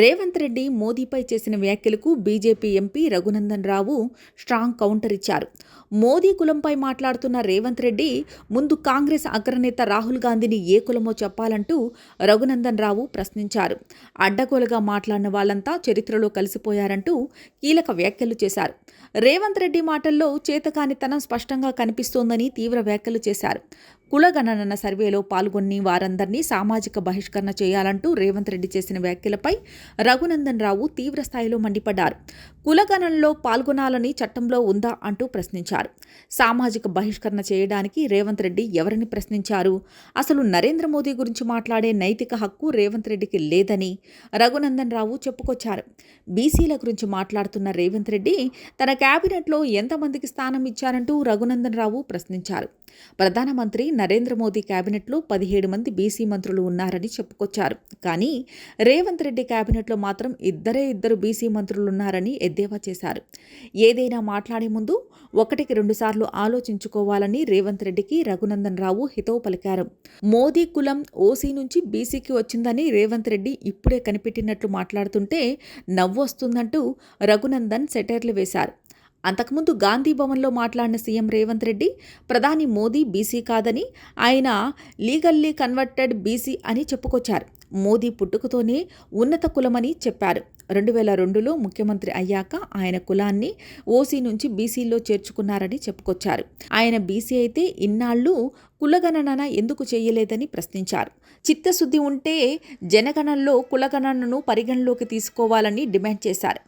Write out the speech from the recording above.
రేవంత్ రెడ్డి మోదీపై చేసిన వ్యాఖ్యలకు BJP MP Raghunandan Rao strong counter ఇచ్చారు. మోదీ కులంపై మాట్లాడుతున్న రేవంత్ రెడ్డి ముందు కాంగ్రెస్ అగ్రనేత రాహుల్ గాంధీని ఏ కులమో చెప్పాలంటూ రఘునందన్ రావు ప్రశ్నించారు. అడ్డగోలుగా మాట్లాడిన వాళ్ళంతా చరిత్రలో కలిసిపోయారంటూ కీలక వ్యాఖ్యలు చేశారు. రేవంత్ రెడ్డి మాటల్లో చేతకానితనం స్పష్టంగా కనిపిస్తోందని తీవ్ర వ్యాఖ్యలు చేశారు. కులగణన సర్వేలో పాల్గొని వారందరినీ సామాజిక బహిష్కరణ చేయాలంటూ రేవంత్ రెడ్డి చేసిన వ్యాఖ్యలపై రఘునందన్ రావు తీవ్ర స్థాయిలో మండిపడ్డారు. కులగణనలో పాల్గొనాలని చట్టంలో ఉందా అంటూ ప్రశ్నించారు. సామాజిక బహిష్కరణ చేయడానికి రేవంత్ రెడ్డి ఎవరిని ప్రశ్నించారు? అసలు నరేంద్ర మోదీ గురించి మాట్లాడే నైతిక హక్కు రేవంత్ రెడ్డికి లేదని రఘునందన్ రావు చెప్పుకొచ్చారు. బీసీల గురించి మాట్లాడుతున్న రేవంత్ రెడ్డి తన కేబినెట్లో ఎంతమందికి స్థానం ఇచ్చారంటూ రఘునందన్ రావు ప్రశ్నించారు. ప్రధానమంత్రి నరేంద్ర మోదీ కేబినెట్లో పదిహేడు మంది బీసీ మంత్రులు ఉన్నారని చెప్పుకొచ్చారు. కానీ రేవంత్ రెడ్డి కేబినెట్లో మాత్రం ఇద్దరే ఇద్దరు బీసీ మంత్రులు ఉన్నారని ఎద్దేవా చేశారు. ఏదైనా మాట్లాడే ముందు ఒకటికి రెండుసార్లు ఆలోచించుకోవాలని రేవంత్ రెడ్డికి రఘునందన్ రావు హితవు పలికారు. మోదీ కులం ఓసీ నుంచి బీసీకి వచ్చిందని రేవంత్ రెడ్డి ఇప్పుడే కనిపెట్టినట్లు మాట్లాడుతుంటే నవ్వు వస్తుందంటూ రఘునందన్ సెటైర్లు వేశారు. అంతకుముందు గాంధీ భవన్లో మాట్లాడిన సీఎం రేవంత్ రెడ్డి ప్రధాని మోదీ బీసీ కాదని ఆయన లీగల్లీ కన్వర్టెడ్ బీసీ అని చెప్పుకొచ్చారు. మోదీ పుట్టుకతోనే ఉన్నత కులమని చెప్పారు. రెండు వేల రెండులో ముఖ్యమంత్రి అయ్యాక ఆయన కులాన్ని ఓసీ నుంచి బీసీలో చేర్చుకున్నారని చెప్పుకొచ్చారు. ఆయన బీసీ అయితే ఇన్నాళ్ళు కులగణన ఎందుకు చేయలేదని ప్రశ్నించారు. చిత్తశుద్ధి ఉంటే జనగణనలో కులగణనను పరిగణలోకి తీసుకోవాలని డిమాండ్ చేశారు.